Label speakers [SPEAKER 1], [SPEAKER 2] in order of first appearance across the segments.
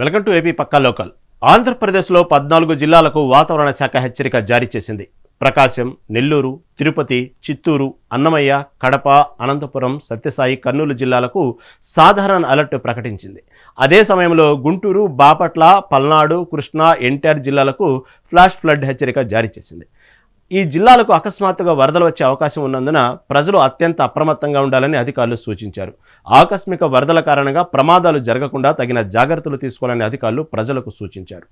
[SPEAKER 1] Welcome to AP Pakka local. ఆంధ్రప్రదేశ్లో పద్నాలుగు జిల్లాలకు వాతావరణ శాఖ హెచ్చరిక జారీ చేసింది. ప్రకాశం నెల్లూరు తిరుపతి చిత్తూరు అన్నమయ్య కడప అనంతపురం సత్యసాయి కర్నూలు జిల్లాలకు సాధారణ అలర్ట్ ప్రకటించింది. అదే సమయంలో గుంటూరు బాపట్ల పల్నాడు కృష్ణా ఎన్టీఆర్ జిల్లాలకు ఫ్లాష్ ఫ్లడ్ హెచ్చరిక జారీ చేసింది. ఈ జిల్లాలకు అకస్మాత్తుగా వరదలు వచ్చే అవకాశం ఉన్నందున ప్రజలు అత్యంత అప్రమత్తంగా ఉండాలని అధికారులు సూచించారు. ఆకస్మిక వరదల కారణంగా ప్రమాదాలు జరగకుండా తగిన జాగ్రత్తలు తీసుకోవాలని అధికారులు ప్రజలకు సూచించారు.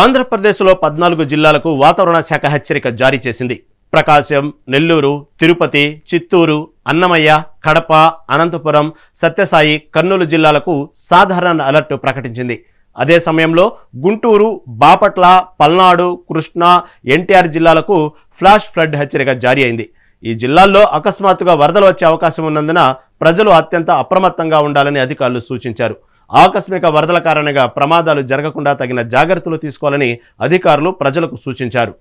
[SPEAKER 1] ఆంధ్రప్రదేశ్లో పద్నాలుగు జిల్లాలకు వాతావరణ శాఖ హెచ్చరిక జారీ చేసింది. ప్రకాశం నెల్లూరు తిరుపతి చిత్తూరు అన్నమయ్య కడప అనంతపురం సత్యసాయి కర్నూలు జిల్లాలకు సాధారణ అలర్ట్ ప్రకటించింది. అదే సమయంలో గుంటూరు బాపట్ల పల్నాడు కృష్ణా ఎన్టీఆర్ జిల్లాలకు ఫ్లాష్ ఫ్లడ్ హెచ్చరిక జారీ అయింది. ఈ జిల్లాల్లో అకస్మాత్తుగా వరదలు వచ్చే అవకాశం ఉన్నందున ప్రజలు అత్యంత అప్రమత్తంగా ఉండాలని అధికారులు సూచించారు. ఆకస్మిక వరదల కారణంగా ప్రమాదాలు జరగకుండా తగిన జాగ్రత్తలు తీసుకోవాలని అధికారులు ప్రజలకు సూచించారు.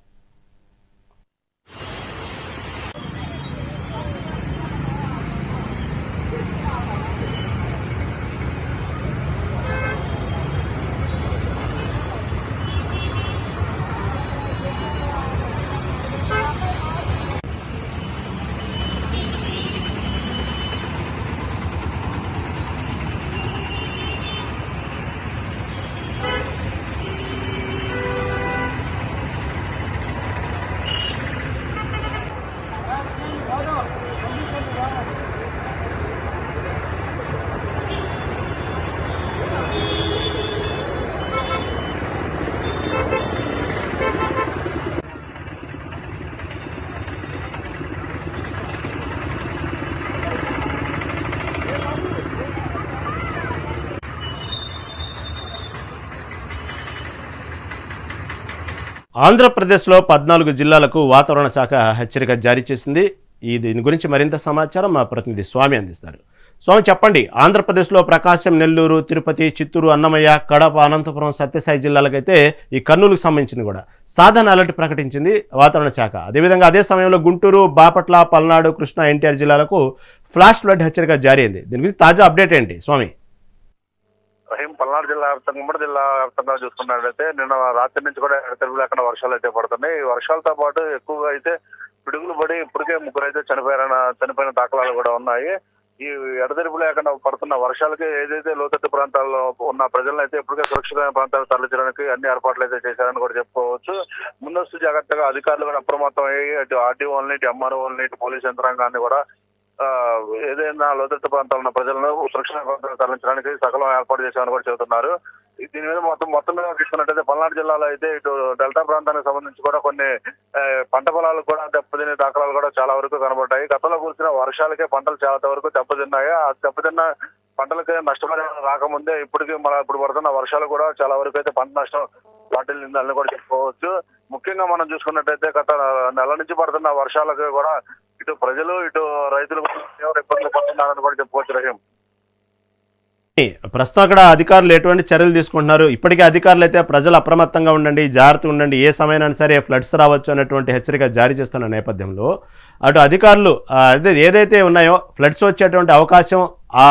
[SPEAKER 1] ఆంధ్రప్రదేశ్లో పద్నాలుగు జిల్లాలకు వాతావరణ శాఖ హెచ్చరిక జారీ చేసింది. ఈ దీని గురించి మరింత సమాచారం మా ప్రతినిధి స్వామి అందిస్తారు. స్వామి చెప్పండి. ఆంధ్రప్రదేశ్లో ప్రకాశం నెల్లూరు తిరుపతి చిత్తూరు అన్నమయ్య కడప అనంతపురం సత్యసాయి జిల్లాలకైతే ఈ కర్నూలుకు సంబంధించిన కూడా సాధారణ అలర్ట్ ప్రకటించింది వాతావరణ శాఖ. అదేవిధంగా అదే సమయంలో గుంటూరు బాపట్ల పల్నాడు కృష్ణా ఎన్టీఆర్ జిల్లాలకు ఫ్లాష్ ఫ్లడ్ హెచ్చరిక జారీ అయింది. దీని గురించి తాజా అప్డేట్ ఏంటి స్వామి?
[SPEAKER 2] రహీం పల్నాడు జిల్లా వ్యాప్తంగా ఉమ్మడి జిల్లా వ్యాప్తంగా చూసుకున్నట్లయితే నిన్న రాత్రి నుంచి కూడా ఎడతెరుపు లేకుండా వర్షాలు అయితే పడుతున్నాయి. ఈ వర్షాలతో పాటు ఎక్కువగా అయితే పిడుగులు పడి ఇప్పటికే ముగ్గురు అయితే చనిపోయిన చనిపోయిన దాఖలాలు కూడా ఉన్నాయి. ఈ ఎడతెరుపు లేకుండా పడుతున్న వర్షాలకి ఏదైతే లోతట్టు ప్రాంతాల్లో ఉన్న ప్రజలను అయితే ఇప్పటికే సురక్షితమైన ప్రాంతాలు తరలించడానికి అన్ని ఏర్పాట్లు అయితే చేశారని కూడా చెప్పుకోవచ్చు. ముందస్తు జాగ్రత్తగా అధికారులు కూడా అప్రమత్తం అయ్యి అటు ఆర్టీఓల్ని ఇటు ఎంఆర్ఓల్ని ఇటు పోలీస్ యంత్రాంగాన్ని కూడా ఏదైనా లోతట్టు ప్రాంతాల్లో ఉన్న ప్రజలను సురక్షిత ప్రాంతాలకు తరలించడానికి సకలం ఏర్పాటు చేశామని కూడా చెబుతున్నారు. దీని మీద మొత్తం మొత్తం మీద తీసుకున్నట్టయితే పల్నాడు జిల్లాలో అయితే ఇటు డెల్టా ప్రాంతానికి సంబంధించి కూడా కొన్ని పంట పొలాలు కూడా దెబ్బతినే దాఖలాలు కూడా చాలా వరకు కనబడ్డాయి. గతంలో కురిసిన వర్షాలకే పంటలు చాలా వరకు దెబ్బతిన్నాయి. ఆ దెబ్బతిన్న పంటలకి నష్టపరిహారం రాకముందే ఇప్పటికీ మన ఇప్పుడు పడుతున్న వర్షాలు కూడా చాలా వరకు అయితే పంట నష్టం వాటిల్లిందని కూడా చెప్పుకోవచ్చు. ముఖ్యంగా మనం చూసుకున్నట్టయితే గత నెల నుంచి పడుతున్న వర్షాలకు కూడా ఇటు ప్రజలు ఇటు రైతులు ఇబ్బందులు పడుతున్నారని కూడా చెప్పుకోవచ్చు రహీం.
[SPEAKER 1] ప్రస్తుతం అక్కడ అధికారులు ఎటువంటి చర్యలు తీసుకుంటున్నారు? ఇప్పటికే అధికారులు అయితే ప్రజలు అప్రమత్తంగా ఉండండి జాగ్రత్తగా ఉండండి ఏ సమయాన్ని సరే ఫ్లడ్స్ రావచ్చు అనేటువంటి హెచ్చరిక జారీ చేస్తున్న నేపథ్యంలో అటు అధికారులు అదే ఏదైతే ఉన్నాయో ఫ్లడ్స్ వచ్చేటువంటి అవకాశం ఆ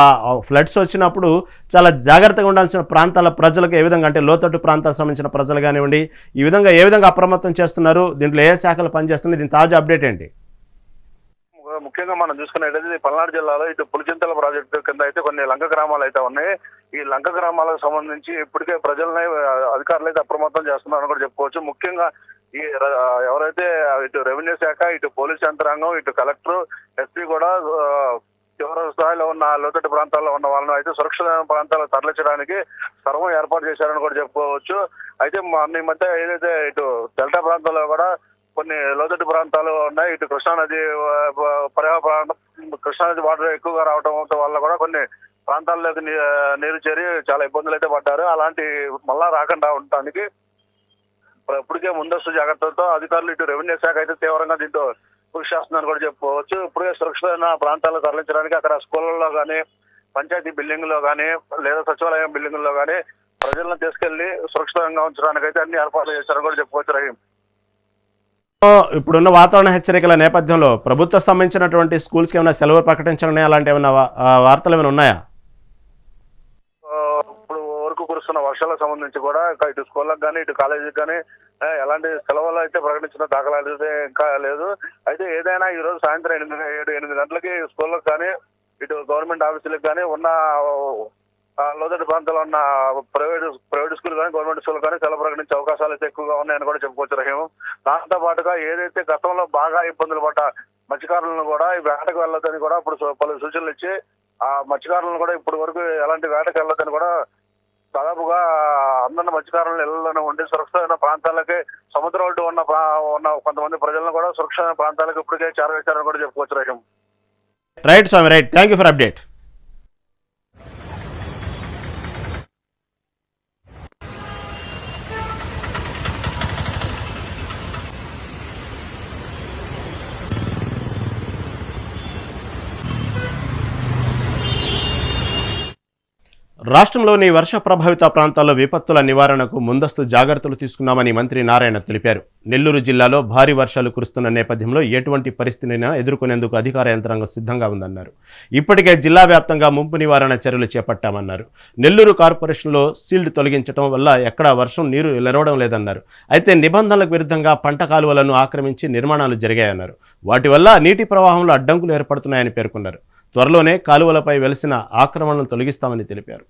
[SPEAKER 1] ఫ్లడ్స్ వచ్చినప్పుడు చాలా జాగ్రత్తగా ఉండాల్సిన ప్రాంతాల ప్రజలకు ఏ విధంగా అంటే లోతట్టు ప్రాంతాలకు సంబంధించిన ప్రజలు కానివ్వండి ఈ విధంగా ఏ విధంగా అప్రమత్తం చేస్తున్నారు దీంట్లో ఏ శాఖలు పనిచేస్తున్నాయి దీని తాజా అప్డేట్ ఏంటి?
[SPEAKER 2] ముఖ్యంగా మనం చూసుకున్నట్టయితే పల్నాడు జిల్లాలో ఇటు పులిచింతల ప్రాజెక్టు కింద అయితే కొన్ని లంక గ్రామాలు అయితే ఉన్నాయి. ఈ లంక గ్రామాలకు సంబంధించి ఇప్పటికే ప్రజల్ని అధికారులు అయితే అప్రమత్తం చేస్తున్నారని కూడా చెప్పుకోవచ్చు. ముఖ్యంగా ఈ ఎవరైతే ఇటు రెవెన్యూ శాఖ ఇటు పోలీస్ యంత్రాంగం ఇటు కలెక్టర్ ఎస్పీ కూడా తీవ్ర స్థాయిలో ఉన్న లోతట్టు ప్రాంతాల్లో ఉన్న వాళ్ళని అయితే సురక్షిత ప్రాంతాలకు తరలించడానికి సర్వం ఏర్పాటు చేశారని కూడా చెప్పుకోవచ్చు. అయితే మన ఈ మధ్య ఏదైతే ఇటు డెల్టా ప్రాంతాల్లో కూడా కొన్ని లోతట్టు ప్రాంతాలు ఉన్నాయి. ఇటు కృష్ణానది ఆ, ప్రాంతం కృష్ణానది వాటర్ ఎక్కువగా రావడం వల్ల కూడా కొన్ని ప్రాంతాల్లోకి నీరు చేరి చాలా ఇబ్బందులు అయితే పడ్డారు. అలాంటి మళ్ళా రాకుండా ఉండటానికి ఇప్పటికే ముందస్తు జాగ్రత్తలతో అధికారులు ఇటు రెవెన్యూ శాఖ అయితే తీవ్రంగా దీంతో కృషి చేస్తుందని కూడా చెప్పుకోవచ్చు. ఇప్పుడే సురక్షితమైన ప్రాంతాలకు తరలించడానికి అక్కడ స్కూళ్ళలో కానీ పంచాయతీ బిల్డింగ్లో కానీ లేదా సచివాలయం బిల్డింగ్లో కానీ ప్రజలను తీసుకెళ్ళి సురక్షితంగా ఉంచడానికి అయితే అన్ని ఏర్పాట్లు చేశారని కూడా చెప్పుకోవచ్చు రహీం.
[SPEAKER 1] ఇప్పుడున్న వాతావరణ హెచ్చరికల నేపథ్యంలో ప్రభుత్వ సంబంధించినటువంటి స్కూల్స్కి ఏమైనా సెలవు ప్రకటించడం అలాంటి ఏమైనా వార్తలు ఏమైనా ఉన్నాయా?
[SPEAKER 2] ఇప్పుడు వరకు కురుస్తున్న వర్షాలకు సంబంధించి కూడా ఇంకా ఇటు స్కూళ్ళకి కానీ ఇటు కాలేజీకి కానీ ఎలాంటి సెలవులు అయితే ప్రకటించిన దాఖలాలు అయితే ఇంకా లేదు. అయితే ఏదైనా ఈ రోజు సాయంత్రం ఎనిమిది ఏడు ఎనిమిది గంటలకి స్కూళ్ళకి కానీ ఇటు గవర్నమెంట్ ఆఫీసులకు కానీ ఉన్న లోతట్టు ప్రాంతాల్లో ఉన్న ప్రైవేట్ ప్రైవేట్ స్కూల్ కానీ గవర్నమెంట్ స్కూల్ కానీ సెలవు ప్రకటించే అవకాశాలు అయితే ఎక్కువగా ఉన్నాయని కూడా చెప్పుకోవచ్చు రహీం దాంతో పాటుగా ఏదైతే గతంలో బాగా ఇబ్బందులు పడ్డ మత్స్యకారులను కూడా ఈ వేటకు వెళ్ళొద్దని కూడా ఇప్పుడు పలు సూచనలు ఇచ్చి ఆ మత్స్యకారులను కూడా ఇప్పటి వరకు ఎలాంటి వేటకు వెళ్ళొద్దని కూడా దాదాపుగా అందరిని మత్స్యకారులను ఇళ్ళలో ఉండి సురక్షితమైన ప్రాంతాలకి సముద్రం ఒడ్డు ఉన్న ఉన్న కొంతమంది ప్రజలను కూడా సురక్షితమైన ప్రాంతాలకు ఇప్పటికే చేరవేశారని కూడా చెప్పుకోవచ్చు Rahim
[SPEAKER 1] right Swami right thank you for update రాష్ట్రంలోని వర్ష ప్రభావిత ప్రాంతాల్లో విపత్తుల నివారణకు ముందస్తు జాగ్రత్తలు తీసుకున్నామని మంత్రి నారాయణ తెలిపారు. నెల్లూరు జిల్లాలో భారీ వర్షాలు కురుస్తున్న నేపథ్యంలో ఎటువంటి పరిస్థితినైనా ఎదుర్కొనేందుకు అధికార యంత్రాంగం సిద్ధంగా ఉందన్నారు. ఇప్పటికే జిల్లా వ్యాప్తంగా ముంపు నివారణ చర్యలు చేపట్టామన్నారు. నెల్లూరు కార్పొరేషన్లో సీల్డ్ తొలగించడం వల్ల ఎక్కడా వర్షం నీరు నిలవడం లేదన్నారు. అయితే నిబంధనలకు విరుద్ధంగా పంట కాలువలను ఆక్రమించి నిర్మాణాలు జరిగాయన్నారు. వాటి వల్ల నీటి ప్రవాహంలో అడ్డంకులు ఏర్పడుతున్నాయని పేర్కొన్నారు. త్వరలోనే కాలువలపై వెలిసిన ఆక్రమణను తొలగిస్తామని తెలిపారు.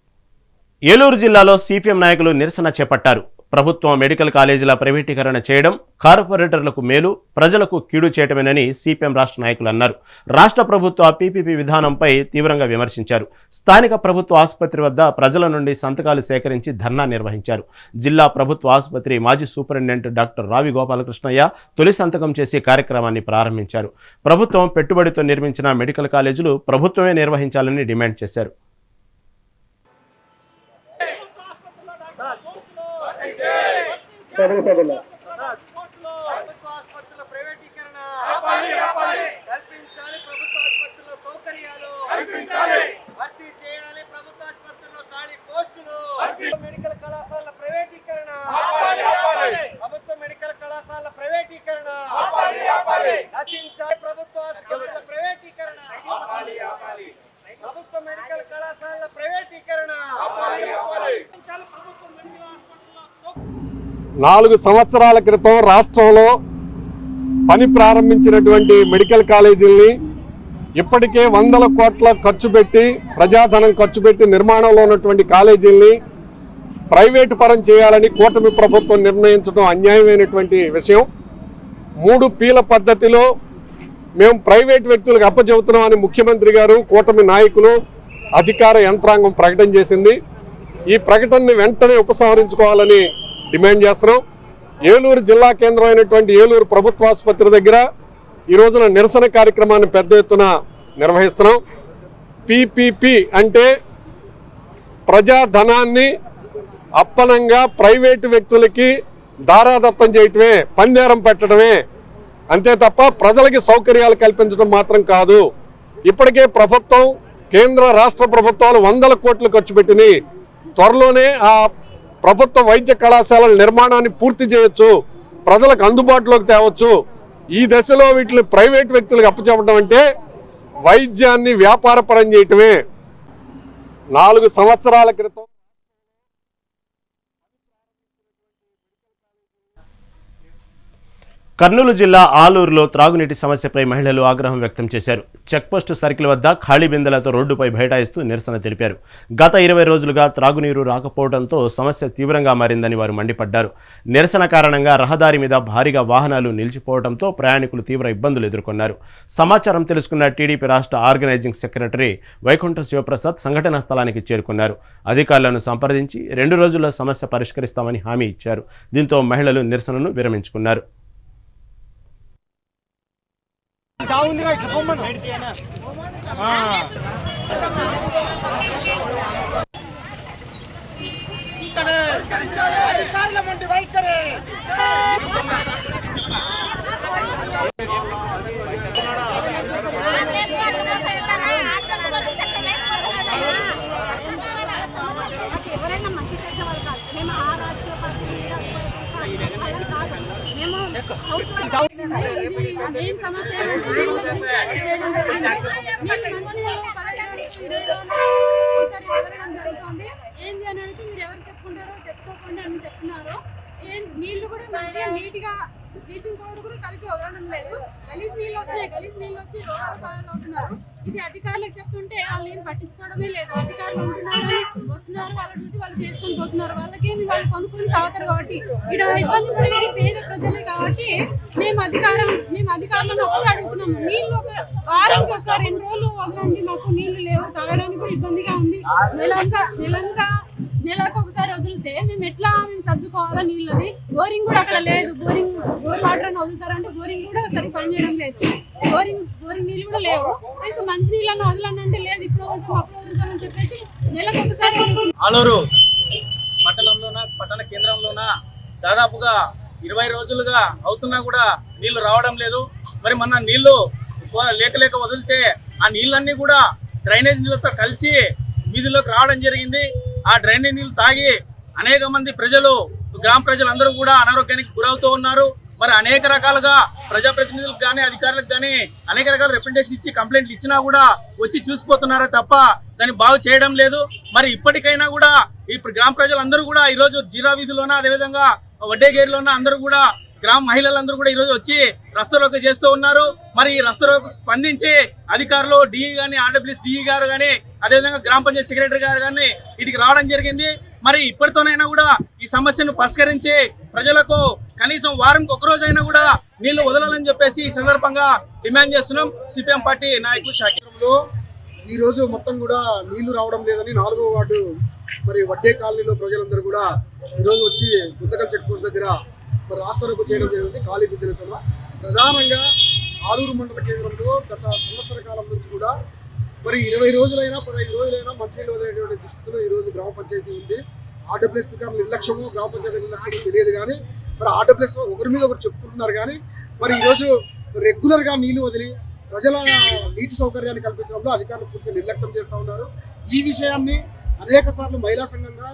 [SPEAKER 1] ఏలూరు జిల్లాలో సిపిఎం నాయకులు నిరసన చేపట్టారు. ప్రభుత్వం మెడికల్ కాలేజీల ప్రైవేటీకరణ చేయడం కార్పొరేటర్లకు మేలు ప్రజలకు కీడు చేయటమేనని సిపిఎం రాష్ట్ర నాయకులు అన్నారు. రాష్ట్ర ప్రభుత్వ పీపీపీ విధానంపై తీవ్రంగా విమర్శించారు. స్థానిక ప్రభుత్వ ఆసుపత్రి వద్ద ప్రజల నుండి సంతకాలు సేకరించి ధర్నా నిర్వహించారు. జిల్లా ప్రభుత్వ ఆసుపత్రి మాజీ సూపరింటెండెంట్ డాక్టర్ రావి గోపాలకృష్ణయ్య తొలి సంతకం చేసి కార్యక్రమాన్ని ప్రారంభించారు. ప్రభుత్వం పెట్టుబడితో నిర్మించిన మెడికల్ కాలేజీలు ప్రభుత్వమే నిర్వహించాలని డిమాండ్ చేశారు.
[SPEAKER 3] ప్రైవేటీకరణ కల్పించాలి ప్రభుత్వ ఆసుపత్రుల సౌకర్యాలు. భర్తీ చేయాలి ప్రభుత్వ ఆసుపత్రుల్లో ఖాళీ పోస్టులు మెడికల్ కళాశాలల ప్రైవేటీకరణ ప్రభుత్వ మెడికల్ కళాశాలల ప్రైవేటీకరణ నశించాలి ప్రభుత్వ ఆసుపత్రుల ప్రైవేటీకరణ ప్రభుత్వ మెడికల్ కళాశాలల ప్రైవేటీకరణ నశించాలి ప్రభుత్వ మెడికల్ ఆసుపత్రుల సౌకర్యాలు
[SPEAKER 4] నాలుగు సంవత్సరాల క్రితం రాష్ట్రంలో పని ప్రారంభించినటువంటి మెడికల్ కాలేజీల్ని ఇప్పటికే వందల కోట్ల ఖర్చు పెట్టి ప్రజాధనం ఖర్చు పెట్టి నిర్మాణంలో ఉన్నటువంటి కాలేజీల్ని ప్రైవేటు పరం చేయాలని కూటమి ప్రభుత్వం నిర్ణయించడం అన్యాయమైనటువంటి విషయం. మూడు పీల పద్ధతిలో మేము ప్రైవేట్ వ్యక్తులకు అప్పచెబుతున్నామని ముఖ్యమంత్రి గారు కూటమి నాయకులు అధికార యంత్రాంగం ప్రకటన చేసింది. ఈ ప్రకటనని వెంటనే ఉపసంహరించుకోవాలని డిమాండ్ చేస్తున్నాం. ఏలూరు జిల్లా కేంద్రం అయినటువంటి ఏలూరు ప్రభుత్వ ఆసుపత్రి దగ్గర ఈ రోజున నిరసన కార్యక్రమాన్ని పెద్ద ఎత్తున నిర్వహిస్తున్నాం. పీపీపీ అంటే ప్రజాధనాన్ని అప్పనంగా ప్రైవేటు వ్యక్తులకి దారాదత్తం చేయటమే పందేరం పెట్టడమే. అంతే తప్ప ప్రజలకి సౌకర్యాలు కల్పించడం మాత్రం కాదు. ఇప్పటికే ప్రభుత్వం కేంద్ర రాష్ట్ర ప్రభుత్వాలు వందల కోట్లు ఖర్చు పెట్టినాయి. త్వరలోనే ఆ ప్రభుత్వ వైద్య కళాశాలల నిర్మాణాన్ని పూర్తి చేయొచ్చు ప్రజలకు అందుబాటులోకి తేవచ్చు. ఈ దశలో వీటిని ప్రైవేట్ వ్యక్తులకు అప్పచెప్పడం అంటే వైద్యాన్ని వ్యాపారపరం చేయటమే. నాలుగు సంవత్సరాల క్రితం
[SPEAKER 1] కర్నూలు జిల్లా ఆలూరులో త్రాగునీటి సమస్యపై మహిళలు ఆగ్రహం వ్యక్తం చేశారు. చెక్పోస్టు సర్కిల్ వద్ద ఖాళీ బిందెలతో రోడ్డుపై బైఠాయిస్తూ నిరసన తెలిపారు. గత ఇరవై రోజులుగా త్రాగునీరు రాకపోవడంతో సమస్య తీవ్రంగా మారిందని వారు మండిపడ్డారు. నిరసన కారణంగా రహదారి మీద భారీగా వాహనాలు నిలిచిపోవడంతో ప్రయాణికులు తీవ్ర ఇబ్బందులు ఎదుర్కొన్నారు. సమాచారం తెలుసుకున్న టీడీపీ రాష్ట్ర ఆర్గనైజింగ్ సెక్రటరీ వైకుంఠ శివప్రసాద్ సంఘటనా స్థలానికి చేరుకున్నారు. అధికారులను సంప్రదించి రెండు రోజుల్లో సమస్య పరిష్కరిస్తామని హామీ ఇచ్చారు. దీంతో మహిళలు నిరసనను విరమించుకున్నారు.
[SPEAKER 3] డౌన్ ఇట్లా పొమ్మను
[SPEAKER 5] ఎవరైనా మంచి చేసేవాళ్ళు కాదు మేము ఆ రాజకీయ పార్టీ మేము
[SPEAKER 6] ఏం సమస్య జరుగుతుంది. ఏంది అని అడిగితే మీరు ఎవరు చెప్పుకుంటారో చెప్పుకోకుండా అని చెప్తున్నారు. ఏం నీళ్ళు కూడా మంచిగా నీట్గా బ్లీచింగ్ పౌడర్ కూడా కలిపి వదలడం లేదు. గలీజ్ నీళ్ళు వస్తున్నాయి గలీజ్ నీళ్ళు వచ్చి రోగాల పాలన అవుతున్నారు ఇది అధికారులకు చెప్తుంటే వాళ్ళు ఏం పట్టించుకోవడమే లేదు. అధికారులు ఉంటున్నారు? వస్తున్నారు వాళ్ళ డ్యూటీ వాళ్ళు చేసుకొని పోతున్నారు. వాళ్ళకేమి వాళ్ళు కొనుక్కొని తాగుతారు కాబట్టి. ఇక్కడ ఇబ్బంది పడేది పేద ప్రజలే కాబట్టి మేము అధికారం మేము అధికారులను అప్పుడు అడుగుతున్నాము. నీళ్ళు ఒక వారానికి ఒక రెండు రోజులు వదలండి. మాకు నీళ్ళు లేవు. తాగడానికి కూడా ఇబ్బందిగా ఉంది. నెలంతా నెలంతా నెలకు ఒకసారి వదిలితే మేము ఎట్లా మేము సర్దుకోవాలా నీళ్ళది? బోరింగ్ కూడా అక్కడ లేదు. బోరింగ్ బోర్ వాటర్ అని వదులుతారంటే బోరింగ్ కూడా సరిగ్గా పనిచేయడం లేదు. బోరింగ్ బోరింగ్ నీళ్ళు కూడా లేవు. కనీసం మంచి నీళ్ళని వదలండి అంటే లేదు. ఇప్పుడు వదులుతాం అప్పుడు వదులుతామని చెప్పేసి నెలకు ఒకసారి వదులుతున్నాం.
[SPEAKER 7] ఆలూరు పట్టణంలోన పట్టణ కేంద్రంలోన దాదాపుగా ఇరవై రోజులుగా అవుతున్నా కూడా నీళ్ళు రావడం లేదు. మరి మన నీళ్ళు లేక లేక వదిలితే ఆ నీళ్ళన్నీ కూడా డ్రైనేజ్ నీళ్ళతో కలిసి వీధిలోకి రావడం జరిగింది. ఆ డ్రైనేజ్ నీళ్ళు తాగి అనేక మంది ప్రజలు గ్రామ ప్రజలందరూ కూడా అనారోగ్యానికి గురవుతూ ఉన్నారు. మరి అనేక రకాలుగా ప్రజాప్రతినిధులకు కానీ అధికారులకు కానీ అనేక రకాల రిప్రజెంటేషన్ ఇచ్చి కంప్లైంట్లు ఇచ్చినా కూడా వచ్చి చూసిపోతున్నారే తప్ప దాన్ని బాగు చేయడం లేదు. మరి ఇప్పటికైనా కూడా ఇప్పుడు గ్రామ ప్రజలందరూ కూడా ఈరోజు జీరా వీధిలోన అదేవిధంగా వడ్డేగేరిలోన అందరూ కూడా గ్రామ మహిళలందరూ కూడా ఈరోజు వచ్చి రస్తరోక చేస్తూ ఉన్నారు. మరి ఈ రస్తరోకు స్పందించి అధికారులు డిఈ కానీ ఆర్డబ్ల్యూఎస్ డిఈ గారు కానీ అదేవిధంగా గ్రామ పంచాయతీ సెక్రటరీ గారు కానీ ఇటుకి రావడం జరిగింది. మరి ఇప్పటితోనైనా కూడా ఈ సమస్యను పరిష్కరించి ప్రజలకు కనీసం వారంకి ఒక అయినా కూడా నీళ్ళు వదలాలని చెప్పేసి ఈ సందర్భంగా డిమాండ్ చేస్తున్నాం. సిపిఎం పార్టీ నాయకులు శాఖలో
[SPEAKER 8] ఈరోజు ఈ రోజు మొత్తం కూడా నీళ్ళు రావడం లేదని నాలుగో వార్డు మరి వడ్డే కాలనీలో ప్రజలందరూ కూడా ఈ రోజు వచ్చి గుంతకల్ చెక్ పోస్ట్ దగ్గర మరి రాష్ట్రాలకు చేయడం జరిగింది. ఖాళీ బిడ్డలతో ప్రధానంగా ఆలూరు మండల కేంద్రంలో గత సంవత్సర కాలం నుంచి కూడా మరి ఇరవై రోజులైనా పదహైదు రోజులైనా మంచినీళ్ళు వదిలేటువంటి దుస్థితిలో ఈరోజు గ్రామ పంచాయతీ ఉంది. ఆర్డబ్ల్యూఎస్ అధికారుల నిర్లక్ష్యము గ్రామ పంచాయతీ నిర్లక్ష్యము తెలియదు కానీ మరి ఆర్డబ్ల్యూఎస్ ఒకరి మీద ఒకరు చెప్పుకుంటున్నారు కానీ మరి ఈరోజు రెగ్యులర్గా నీళ్ళు వదిలి ప్రజల నీటి సౌకర్యాన్ని కల్పించడంలో అధికారులు పూర్తిగా నిర్లక్ష్యం చేస్తూ ఉన్నారు. ఈ విషయాన్ని అనేక సార్లు మహిళా సంఘంగా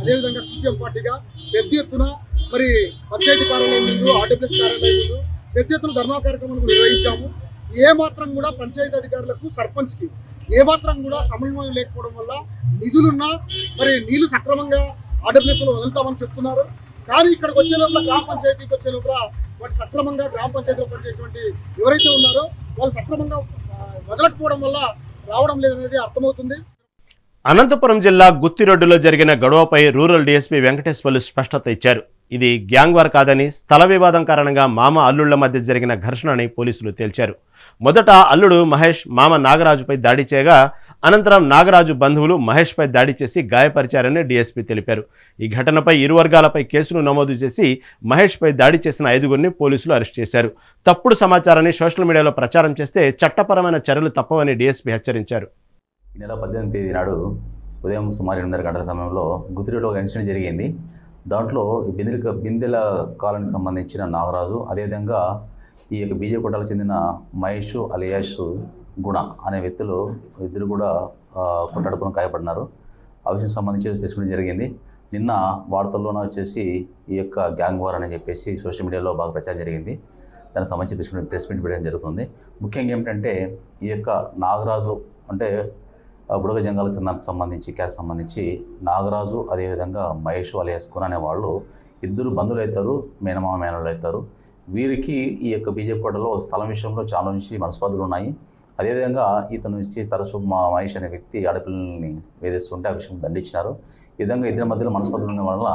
[SPEAKER 8] అదేవిధంగా సిపిఎం పార్టీగా పెద్ద ఎత్తున మరి పంచాయతీ కార్యాలయం ముందు ఆర్డబ్ల్యూఎస్ కార్యాలయం ముందు పెద్ద ఎత్తున ధర్నా కార్యక్రమాలు నిర్వహించాము. ఏ మాత్రం కూడా పంచాయతీ అధికారులకు సర్పంచ్కి ఏ మాత్రం కూడా సమన్వయం లేకపోవడం వల్ల నిధులున్నా మరి నీళ్ళు సక్రమంగా ఆర్డబ్ల్యూఎస్లో వదులుతామని చెప్తున్నారు. కానీ ఇక్కడికి వచ్చే లోపల గ్రామ పంచాయతీకి వచ్చే లోపల వాటి సక్రమంగా గ్రామ పంచాయతీలో పనిచేసేటువంటి ఎవరైతే ఉన్నారో వాళ్ళు సక్రమంగా వదలకపోవడం వల్ల రావడం లేదనేది అర్థమవుతుంది.
[SPEAKER 1] అనంతపురం జిల్లా గుత్తిరోడ్డులో జరిగిన గొడవపై రూరల్ డీఎస్పీ వెంకటేశ్వర్లు స్పష్టత ఇచ్చారు. ఇది గ్యాంగ్ వార్ కాదని స్థల వివాదం కారణంగా మామ అల్లుళ్ళ మధ్య జరిగిన ఘర్షణని పోలీసులు తేల్చారు. మొదట అల్లుడు మహేష్ మామ నాగరాజుపై దాడి చేయగా అనంతరం నాగరాజు బంధువులు మహేష్పై దాడి చేసి గాయపరిచారని డీఎస్పీ తెలిపారు. ఈ ఘటనపై ఇరు వర్గాలపై కేసును నమోదు చేసి మహేష్పై దాడి చేసిన ఐదుగురిని పోలీసులు అరెస్ట్ చేశారు. తప్పుడు సమాచారాన్ని సోషల్ మీడియాలో ప్రచారం చేస్తే చట్టపరమైన చర్యలు తప్పవని డీఎస్పీ హెచ్చరించారు.
[SPEAKER 9] ఈ నెల పద్దెనిమిది తేదీ నాడు ఉదయం సుమారు ఎనిమిదిన్నర గంటల సమయంలో గుత్తిరేలో ఒక ఇన్సిడెంట్ జరిగింది. దాంట్లో బిందెల బిందెల కాలనీకి సంబంధించిన నాగరాజు అదేవిధంగా ఈ యొక్క బీజేపీ కొట్టాలకు చెందిన మహేష్ అలియాష్ గుణ అనే వ్యక్తులు ఇద్దరు కూడా కొట్టాడుకుని గాయపడినారు. ఆ విషయం సంబంధించి స్పెసిఫిక్ జరిగింది. నిన్న వార్తల్లోనే వచ్చేసి ఈ యొక్క గ్యాంగ్ వార్ అని చెప్పేసి సోషల్ మీడియాలో బాగా ప్రచారం జరిగింది. దానికి సంబంధించి ప్రెస్ మీట్ ప్రెస్ మీట్ పెట్టడం జరుగుతుంది. ముఖ్యంగా ఏమిటంటే ఈ యొక్క నాగరాజు అంటే బుడగ జంగాలకు సంబంధ- సంబంధించి క్యాస్ట్ సంబంధించి నాగరాజు అదేవిధంగా మహేష్ వాళ్ళు వేసుకుని అనే వాళ్ళు ఇద్దరు బంధువులు అవుతారు మేనమామ మేనలు అవుతారు. వీరికి ఈ యొక్క బీజేపీ కోటలో స్థలం విషయంలో చాలా నుంచి మనస్పర్ధలు ఉన్నాయి. అదేవిధంగా ఇతను నుంచి తరచు మా మహేష్ అనే వ్యక్తి ఆడపిల్లల్ని వేధిస్తుంటే ఆ విషయం దండించినారు. ఈ విధంగా ఇద్దరి మధ్యలో మనస్పర్ధలు ఉండడం వల్ల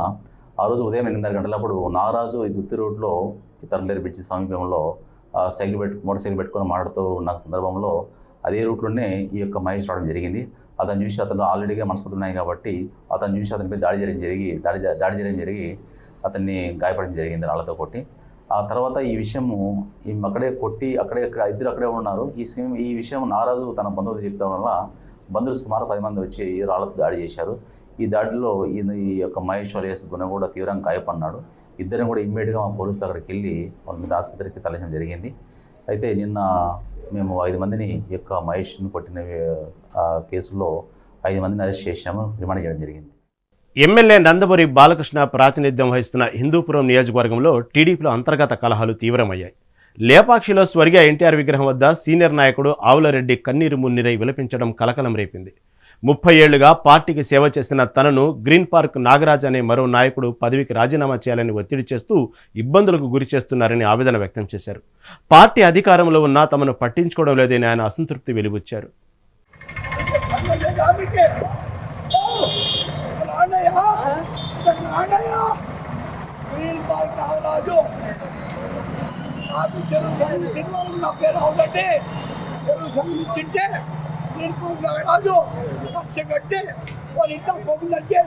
[SPEAKER 9] ఆ రోజు ఉదయం ఎనిమిదిన్నర గంటలప్పుడు నాగరాజు ఈ గుత్తి రోడ్లో ఈ తరలేరు బ్రిడ్జి సమీపంలో సైకిల్ పెట్టు మోటార్ సైకిల్ పెట్టుకొని మాట్లాడుతూ ఉన్న సందర్భంలో అదే రూట్లోనే ఈ యొక్క మహేష్ రావడం జరిగింది. అతను చూసి అతను ఆల్రెడీగా మనస్పర్ధలు ఉన్నాయి కాబట్టి అతను చూసి అతనిపై దాడి చేయడం జరిగి దాడి దాడి చేయడం జరిగి అతన్ని గాయపడడం జరిగింది రాళ్ళతో కొట్టి. ఆ తర్వాత ఈ విషయము ఈ అక్కడే కొట్టి అక్కడే అక్కడ ఇద్దరు అక్కడే ఉన్నారు. ఈ సిమ్ ఈ విషయం నారాజు తన బంధువులు చెప్తాం వల్ల బంధువులు సుమారు పది మంది వచ్చి రాళ్ళతో దాడి చేశారు. ఈ దాడిలో ఈయన ఈ యొక్క మహేష్ వలియస్ గుణ కూడా తీవ్రంగా గాయపడినాడు ఇద్దరిని కూడా ఇమ్మీడియట్గా మా పోలీసులు అక్కడికి వెళ్ళి వాళ్ళ మీద ఆసుపత్రికి తరలించడం జరిగింది. అయితే నిన్న మేము ఐదు మందిని యొక్క మహేష్ను కొట్టిన కేసులో ఐదు మందిని అరెస్ట్ చేశాము రిమాండ్ చేయడం జరిగింది.
[SPEAKER 1] ఎమ్మెల్యే నందమూరి బాలకృష్ణ ప్రాతినిధ్యం వహిస్తున్న హిందూపురం నియోజకవర్గంలో టీడీపీలో అంతర్గత కలహాలు తీవ్రమయ్యాయి. లేపాక్షిలో స్వర్గీయ ఎన్టీఆర్ విగ్రహం వద్ద సీనియర్ నాయకుడు ఆవులరెడ్డి కన్నీరు మున్నీరై విలపించడం కలకలం రేపింది. ముప్పై ఏళ్ళుగా పార్టీకి సేవ చేసిన తనను గ్రీన్ పార్క్ నాగరాజ్ అనే మరో నాయకుడు పదవికి రాజీనామా చేయాలని ఒత్తిడి చేస్తూ ఇబ్బందులకు గురి చేస్తున్నారని ఆవేదన వ్యక్తం చేశారు పార్టీ అధికారంలో ఉన్నా తమను పట్టించుకోవడం లేదని ఆయన అసంతృప్తి వెలిబుచ్చారు
[SPEAKER 3] నాకు చెరువు నా పేరు చెరువు ఇచ్చింటే నేను రాజు పచ్చగట్టి వాళ్ళ ఇంట్లో పోకుందంటే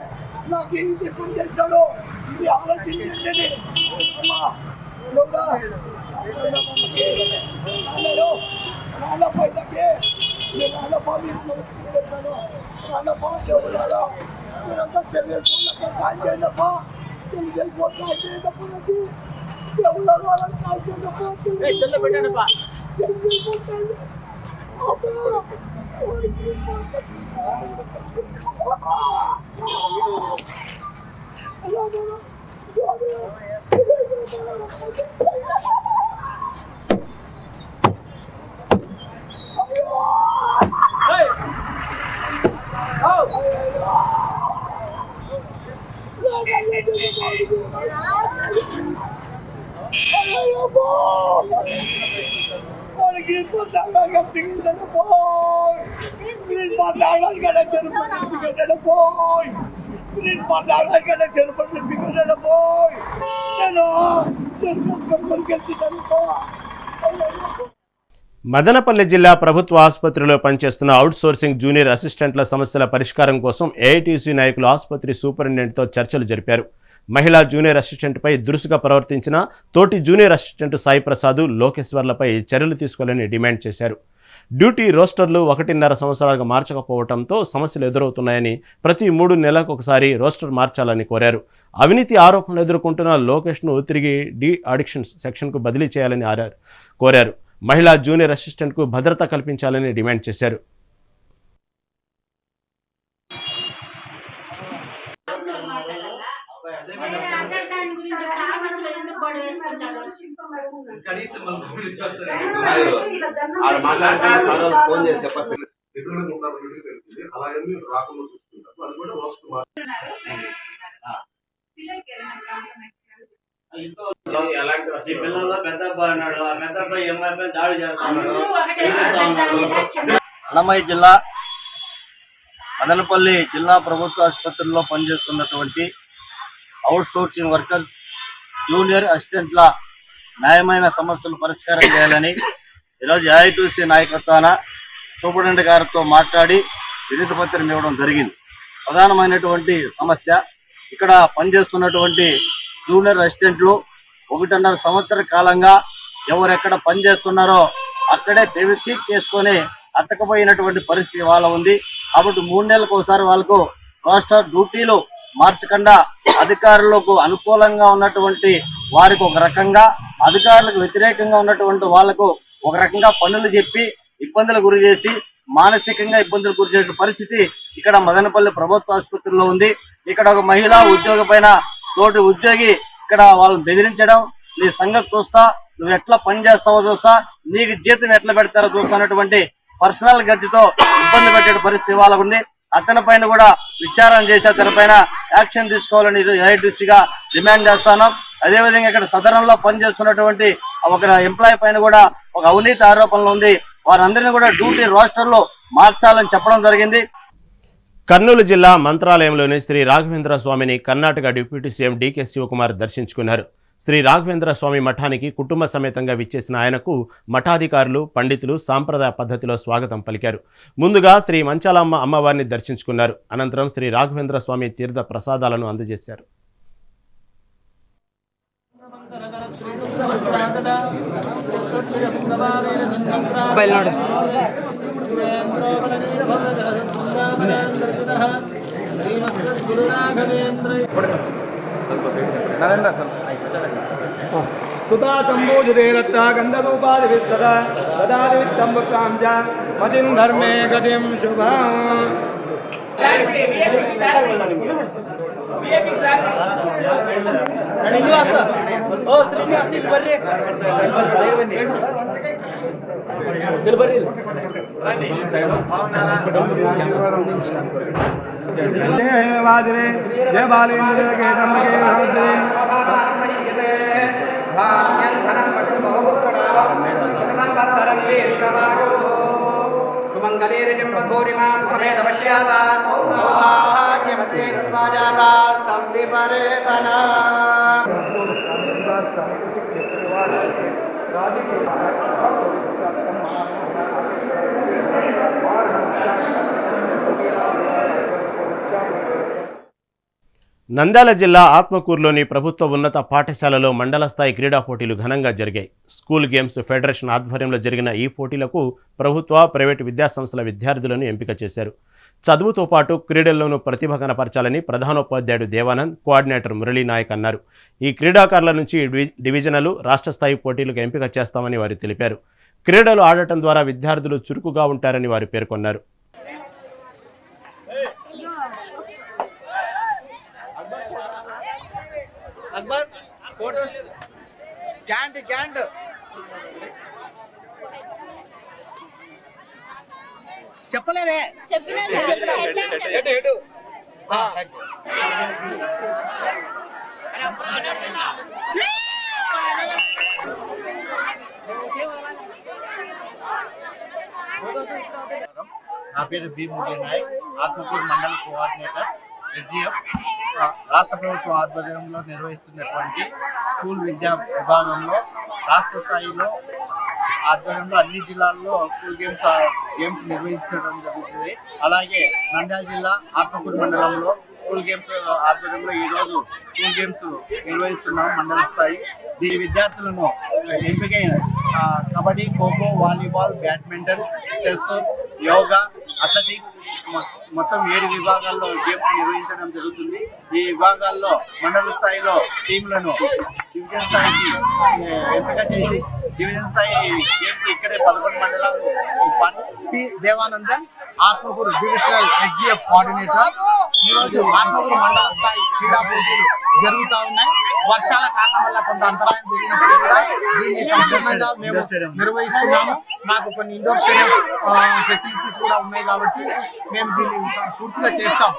[SPEAKER 3] నాకు ఇది పని చేస్తాడు ఇది ఆలోచించండి అమ్మా కూడా నాన్న పైదకి నేను నాన్న పాలు పెట్టాను నాన్న పాలు చెబుతాడు మీరంతా తెలియదు సాయం చేయండి తెలియదు సాయం చేయకపోతే ఎవరు వాళ్ళని సాయం పొద్దాగా పిల్లలు పోయ్. గ్రీన్ పద్దాగా చెరుపు పిల్లలు పోయ్. గ్రీన్ చెరుపు పోయ్. నేను పో
[SPEAKER 1] మదనపల్లి జిల్లా ప్రభుత్వ ఆసుపత్రిలో పనిచేస్తున్న అవుట్సోర్సింగ్ జూనియర్ అసిస్టెంట్ల సమస్యల పరిష్కారం కోసం ఏఐటీసీ నాయకులు ఆసుపత్రి సూపరింటెండెంట్తో చర్చలు జరిపారు. మహిళా జూనియర్ అసిస్టెంట్పై దురుసుగా ప్రవర్తించిన తోటి జూనియర్ అసిస్టెంట్ సాయి ప్రసాద్ లోకేశ్వర్లపై చర్యలు తీసుకోవాలని డిమాండ్ చేశారు. డ్యూటీ రోస్టర్లు ఒకటిన్నర సంవత్సరాలుగా మార్చకపోవడంతో సమస్యలు ఎదురవుతున్నాయని ప్రతి మూడు నెలలకు ఒకసారి రోస్టర్ మార్చాలని కోరారు. అవినీతి ఆరోపణలు ఎదుర్కొంటున్న లోకేష్ను తిరిగి డి అడిక్షన్ సెక్షన్కు బదిలీ చేయాలని ఆరారు కోరారు. మహిళా జూనియర్ అసిస్టెంట్కు భద్రత కల్పించాలని డిమాండ్ చేశారు.
[SPEAKER 4] ఇతరులకు ఉన్నారని తెలిసింది? అలాగని రాకుండా చూసుకుంటారు. అది కూడా రోస్ట్
[SPEAKER 10] ఈ పిల్లల్లో పెద్ద అబ్బాయి ఉన్నాడు ఆ పెద్ద అబ్బాయి పైన దాడి చేస్తున్నాడు. అన్నమయ్య జిల్లా మదనపల్లి జిల్లా ప్రభుత్వ ఆసుపత్రిలో పనిచేస్తున్నటువంటి అవుట్ సోర్సింగ్ వర్కర్స్ జూనియర్ అసిస్టెంట్ల న్యాయమైన సమస్యలు పరిష్కారం చేయాలని ఈరోజు ఏఐటీసీ నాయకత్వాన సూపరింటెండెంట్ గారితో మాట్లాడి వినతి పత్రం ఇవ్వడం జరిగింది. ప్రధానమైనటువంటి సమస్య ఇక్కడ పనిచేస్తున్నటువంటి జూనియర్ అసిస్టెంట్లు ఒకటిన్నర సంవత్సర కాలంగా ఎవరెక్కడ పనిచేస్తున్నారో అక్కడే క్లిక్ చేసుకొని అత్తకపోయినటువంటి పరిస్థితి వాళ్ళ ఉంది. కాబట్టి మూడు నెలలకు ఒకసారి వాళ్ళకు రోస్టర్ డ్యూటీలు మార్చకుండా అధికారులకు అనుకూలంగా ఉన్నటువంటి వారికి ఒక రకంగా అధికారులకు వ్యతిరేకంగా ఉన్నటువంటి వాళ్ళకు ఒక రకంగా పనులు చెప్పి ఇబ్బందులు గురి చేసి మానసికంగా ఇబ్బందులు గురి చేసిన పరిస్థితి ఇక్కడ మదనపల్లి ప్రభుత్వ ఆసుపత్రిలో ఉంది. ఇక్కడ ఒక మహిళా ఉద్యోగి పైన తోటి ఉద్యోగి ఇక్కడ వాళ్ళని బెదిరించడం నీ సంగతి చూస్తా నువ్వు ఎట్లా పని చేస్తావో చూస్తా నీకు జీతం ఎట్లా పెడతారో చూస్తా అన్నటువంటి పర్సనల్ గర్జితో ఇబ్బంది పెట్టే పరిస్థితి వాళ్ళకు ఉంది అతని పైన కూడా విచారణ చేసి అతని పైన యాక్షన్ తీసుకోవాలని ఏఐటీసీగా డిమాండ్ చేస్తాను అదేవిధంగా ఇక్కడ సదరంలో పనిచేస్తున్నటువంటి ఒక ఎంప్లాయీ పైన కూడా ఒక అవినీతి ఆరోపణలు ఉంది. వారందరినీ కూడా డ్యూటీ రోస్టర్లో మార్చాలని చెప్పడం జరిగింది.
[SPEAKER 1] కర్నూలు జిల్లా మంత్రాలయంలోని శ్రీ రాఘవేంద్ర స్వామిని Karnataka deputy CM DK Shivakumar దర్శించుకున్నారు. శ్రీ రాఘవేంద్ర స్వామి మఠానికి కుటుంబ సమేతంగా విచ్చేసిన ఆయనకు మఠాధికారులు పండితులు సాంప్రదాయ పద్ధతిలో స్వాగతం పలికారు. ముందుగా శ్రీ మంచాలమ్మ అమ్మవారిని దర్శించుకున్నారు. అనంతరం శ్రీ రాఘవేంద్ర స్వామి తీర్థ ప్రసాదాలను అందజేశారు.
[SPEAKER 11] ನರೇಂದ್ರ
[SPEAKER 12] ಸರ್ ಸುತಾ ಸಂಭೂಜತೆ ರತ್ತ ಗಂಧದೂಪಾದಿಭಿಸ್ ಸದಾ ಸದಾದಿತ್ತಂ ವಕ್ತಾಂ ಚ ಮತಿಂ ಧರ್ಮೇ ಗತಿಂ ಶುಭಾಂ ಶ್ರೀನಿವಾಸ ಓ ಶ್ರೀನಿವಾಸ ಇಲ್ಲಿ ಬರ್ರಿ ಇಲ್ಲಿ ಬರ್ರಿ ಜಯ ವಾಜರೆ ಜಯ ಬಾಲೇಂದ್ರ ಕೇತಂಬಗೆ
[SPEAKER 11] ಹರದ್ರೆ ಭಾಗ್ಯಂ ಧನಂ ಪಶು ಬಹುಪುತ್ರ ನಾಮ ಜಗದಂ ವತ್ಸರಂ ವೀರ್ಕವಾರೋ सुमङ्गलेरजम्बधूरिमां समेत पश्याता सौभाग्यमस्ये दत्त्वा जाता स्तम्भिपरेतना
[SPEAKER 1] నంద్యాల జిల్లా ఆత్మకూరులోని ప్రభుత్వ ఉన్నత పాఠశాలలో మండల స్థాయి క్రీడా పోటీలు ఘనంగా జరిగాయి. స్కూల్ గేమ్స్ ఫెడరేషన్ ఆధ్వర్యంలో జరిగిన ఈ పోటీలకు ప్రభుత్వ ప్రైవేటు విద్యాసంస్థల విద్యార్థులను ఎంపిక చేశారు. చదువుతో పాటు క్రీడల్లోనూ ప్రతిభ కనపరచాలని ప్రధానోపాధ్యాయుడు దేవానంద్ కోఆర్డినేటర్ మురళీ నాయక్ అన్నారు. ఈ క్రీడాకారుల నుంచి డివి- డివిజనలు రాష్ట్ర స్థాయి పోటీలకు ఎంపిక చేస్తామని వారు తెలిపారు. క్రీడలు ఆడటం ద్వారా విద్యార్థులు చురుకుగా ఉంటారని వారు పేర్కొన్నారు.
[SPEAKER 11] క్యాంట్ క్యాంట్ చెప్పలేదే.
[SPEAKER 13] నా పేరు బి మురళీ నాయక్. ఆత్మకూరు మండల కోఆర్డినేటర్. ఎస్జిఎఫ్ రాష్ట్ర ప్రభుత్వం ఆధ్వర్యంలో నిర్వహిస్తున్నటువంటి స్కూల్ విద్యా విభాగంలో రాష్ట్ర స్థాయిలో ఆధ్వర్యంలో అన్ని జిల్లాల్లో స్కూల్ గేమ్స్ గేమ్స్ నిర్వహించడం జరుగుతుంది. అలాగే నంద్యాల జిల్లా ఆత్మకూరు మండలంలో స్కూల్ గేమ్స్ ఆధ్వర్యంలో ఈరోజు స్కూల్ గేమ్స్ నిర్వహిస్తున్నాం మండల స్థాయి. దీని విద్యార్థులను ఎంపికైన kabaddi kho kho volleyball badminton chess yoga athletics మొత్తం ఏడు విభాగాల్లో గేమ్స్ నిర్వహించడం జరుగుతుంది. ఈ విభాగాల్లో మండల స్థాయిలో టీంలను డివిజన్ స్థాయికి ఎంపిక చేసి డివిజన్ స్థాయి గేమ్స్ ఇక్కడే పదకొండు మండలాలు P Devanandan Atmakur divisional HGF coordinator ఈరోజు ఆత్మకూరు మండల స్థాయి క్రీడా పోటీలు జరుగుతా ఉన్నాయి. వర్షాల కారణం వల్ల కొంత అంతరాయం జరిగినప్పుడు కూడా దీన్ని సంపూర్ణంగా మేము నిర్వహిస్తున్నాము. మాకు కొన్ని ఇండోర్ స్టేడియం ఫెసిలిటీస్ కూడా ఉన్నాయి కాబట్టి మేము దీన్ని పూర్తిగా చేస్తాం.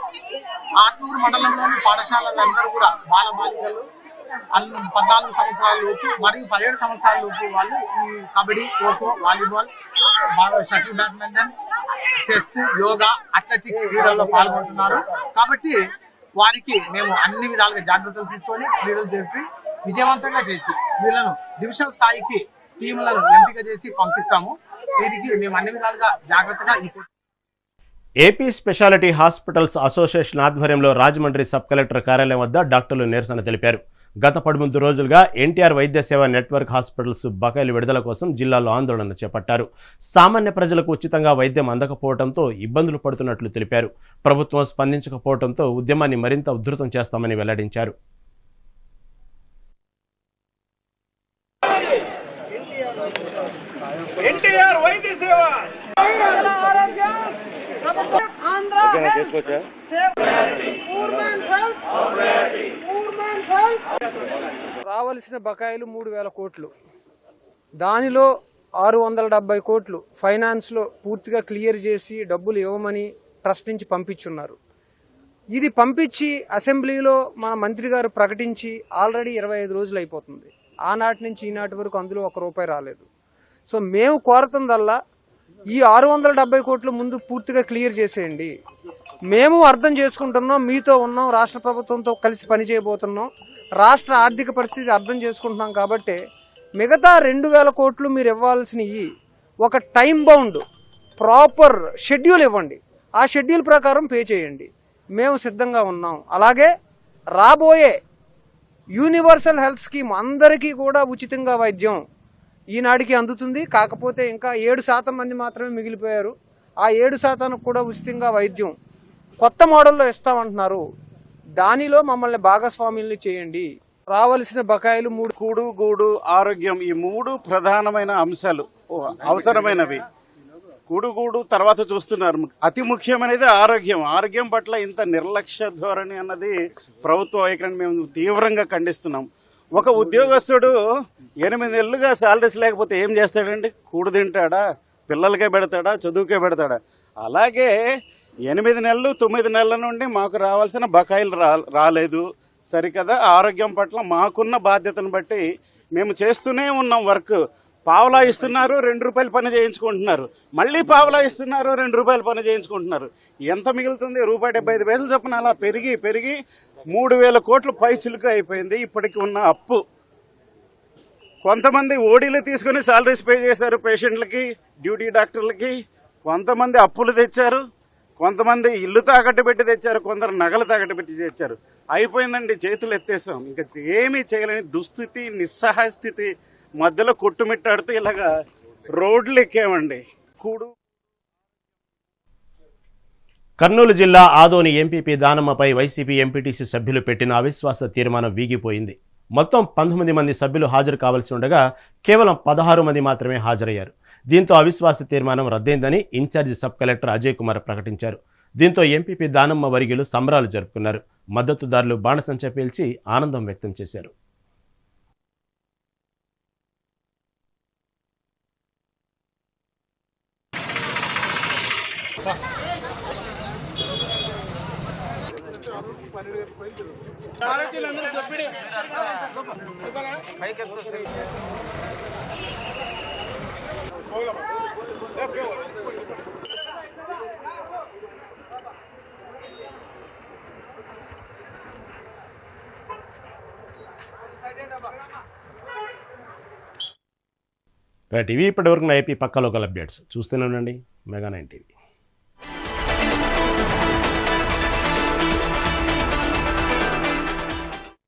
[SPEAKER 13] ఆత్మూరు మండలంలోని పాఠశాలలందరూ కూడా బాల బాలికలు అన్ని పద్నాలుగు సంవత్సరాల లోపు మరియు పదిహేడు సంవత్సరాల లోపు వాళ్ళు ఈ కబడ్డీ ఖోఖో వాలీబాల్ బాగా shuttle badminton chess yoga athletics క్రీడల్లో పాల్గొంటున్నారు. కాబట్టి వారికి మేము అన్ని విధాలుగా జాగ్రత్తలు తీసుకొని క్రీడలు జరిపి విజయవంతంగా చేసి వీళ్ళను డివిజన్ స్థాయికి టీంలను ఎంపిక చేసి పంపిస్తాము. వీరికి మేము అన్ని విధాలుగా జాగ్రత్తగా ఈ
[SPEAKER 1] ఏపీ స్పెషాలిటీ హాస్పిటల్స్ అసోసియేషన్ ఆధ్వర్యంలో రాజమండ్రి సబ్ కలెక్టర్ కార్యాలయం వద్ద డాక్టర్లు నిరసన తెలిపారు. గత పదమూడు రోజులుగా ఎన్టీఆర్ వైద్య సేవ నెట్వర్క్ హాస్పిటల్స్ బకాయిలు విడుదల కోసం జిల్లాలో ఆందోళన చేపట్టారు. సామాన్య ప్రజలకు ఉచితంగా వైద్యం అందకపోవడంతో ఇబ్బందులు పడుతున్నట్లు తెలిపారు. ప్రభుత్వం స్పందించకపోవడంతో ఉద్యమాన్ని మరింత ఉధృతం చేస్తామని వెల్లడించారు.
[SPEAKER 12] సేవ
[SPEAKER 14] రావలసిన బకాయిలు మూడు వేల కోట్లు. దానిలో ఆరు వందల డెబ్బై కోట్లు ఫైనాన్స్లో పూర్తిగా క్లియర్ చేసి డబ్బులు ఇవ్వమని ట్రస్ట్ నుంచి పంపించున్నారు. ఇది పంపించి అసెంబ్లీలో మన మంత్రి గారు ప్రకటించి ఆల్రెడీ ఇరవై ఐదు రోజులు అయిపోతుంది. ఆనాటి నుంచి ఈనాటి వరకు అందులో ఒక రూపాయి రాలేదు. సో మేము కోరుతుందల్లా ఈ ఆరు వందల డెబ్బై కోట్లు ముందు పూర్తిగా క్లియర్ చేసేయండి. మేము అర్థం చేసుకుంటున్నాం మీతో ఉన్నాం రాష్ట్ర ప్రభుత్వంతో కలిసి పనిచేయబోతున్నాం. రాష్ట్ర ఆర్థిక పరిస్థితి అర్థం చేసుకుంటున్నాం కాబట్టి మిగతా రెండు వేల కోట్లు మీరు ఇవ్వాల్సినవి ఒక టైం బౌండ్ ప్రాపర్ షెడ్యూల్ ఇవ్వండి. ఆ షెడ్యూల్ ప్రకారం పే చేయండి. మేము సిద్ధంగా ఉన్నాం. అలాగే రాబోయే యూనివర్సల్ హెల్త్ స్కీమ్ అందరికీ కూడా ఉచితంగా వైద్యం ఈనాటికి అందుతుంది. కాకపోతే ఇంకా ఏడు శాతం మంది మాత్రమే మిగిలిపోయారు. ఆ ఏడు శాతానికి కూడా ఉచితంగా వైద్యం కొత్త మోడల్లో ఇస్తామంటున్నారు దానిలో మమ్మల్ని భాగస్వాముల్ని చేయండి. రావలసిన బకాయిలు మూడు
[SPEAKER 15] కూడు గూడు ఆరోగ్యం ఈ మూడు ప్రధానమైన అంశాలు. ఓ, అవసరమైనవి. కూడు గూడు తర్వాత చూస్తున్నారు. అతి ముఖ్యమైనది ఆరోగ్యం. ఆరోగ్యం పట్ల ఇంత నిర్లక్ష్య ధోరణి అన్నది ప్రభుత్వ వైఖరిని మేము తీవ్రంగా ఖండిస్తున్నాం. ఒక ఉద్యోగస్తుడు ఎనిమిది నెలలుగా శాలరీస్ లేకపోతే ఏం చేస్తాడండి? కూడు తింటాడా? పిల్లలకే పెడతాడా? చదువుకే పెడతాడా? అలాగే ఎనిమిది నెలలు తొమ్మిది నెలల నుండి మాకు రావాల్సిన బకాయిలు రా రాలేదు. సరికదా? ఆరోగ్యం పట్ల మాకున్న బాధ్యతను బట్టి మేము చేస్తూనే ఉన్నాం వర్క్. పావలా ఇస్తున్నారు రెండు రూపాయలు పని చేయించుకుంటున్నారు. మళ్ళీ పావలా ఇస్తున్నారు రెండు రూపాయలు పని చేయించుకుంటున్నారు. ఎంత మిగులుతుంది? రూపాయి డెబ్బై ఐదు పైసలు చొప్పున అలా పెరిగి పెరిగి మూడు వేల కోట్లు పై చిలుక అయిపోయింది. ఇప్పటికి ఉన్న అప్పు. కొంతమంది ఓడీలు తీసుకుని సాలరీస్ పే చేశారు పేషెంట్లకి డ్యూటీ డాక్టర్లకి. కొంతమంది అప్పులు తెచ్చారు. కొంతమంది ఇల్లు తాకట్టు పెట్టి తెచ్చారు కొందరు నగలు తాకట్టు పెట్టి తెచ్చారు అయిపోయిందండి చేతులు ఎత్తేసాం. ఇంకా ఏమీ చేయలేని దుస్థితి నిస్సహాయ స్థితి. మధ్యలో కొట్టుమిట్టాడుతూ ఇలాగా రోడ్లు ఎక్కామండి. కూడు
[SPEAKER 1] కర్నూలు జిల్లా ఆదోని ఎంపీపీ దానమ్మపై వైసీపీ ఎంపీటీసీ సభ్యులు పెట్టిన అవిశ్వాస తీర్మానం వీగిపోయింది. మొత్తం పంతొమ్మిది మంది సభ్యులు హాజరు కావాల్సి ఉండగా కేవలం పదహారు మంది మాత్రమే హాజరయ్యారు. దీంతో అవిశ్వాస తీర్మానం రద్దయిందని incharge sub collector Ajay Kumar ప్రకటించారు. దీంతో ఎంపీపీ దానమ్మ వర్గీయులు సంబరాలు జరుపుకున్నారు. మద్దతుదారులు బాణసంచా పేల్చి ఆనందం వ్యక్తం చేశారు. రైట్ ఇవి ఇప్పటివరకు నా ఏపీ పక్కలోకల్ అప్డేట్స్ చూస్తూనే ఉండండి. Mega nine TV.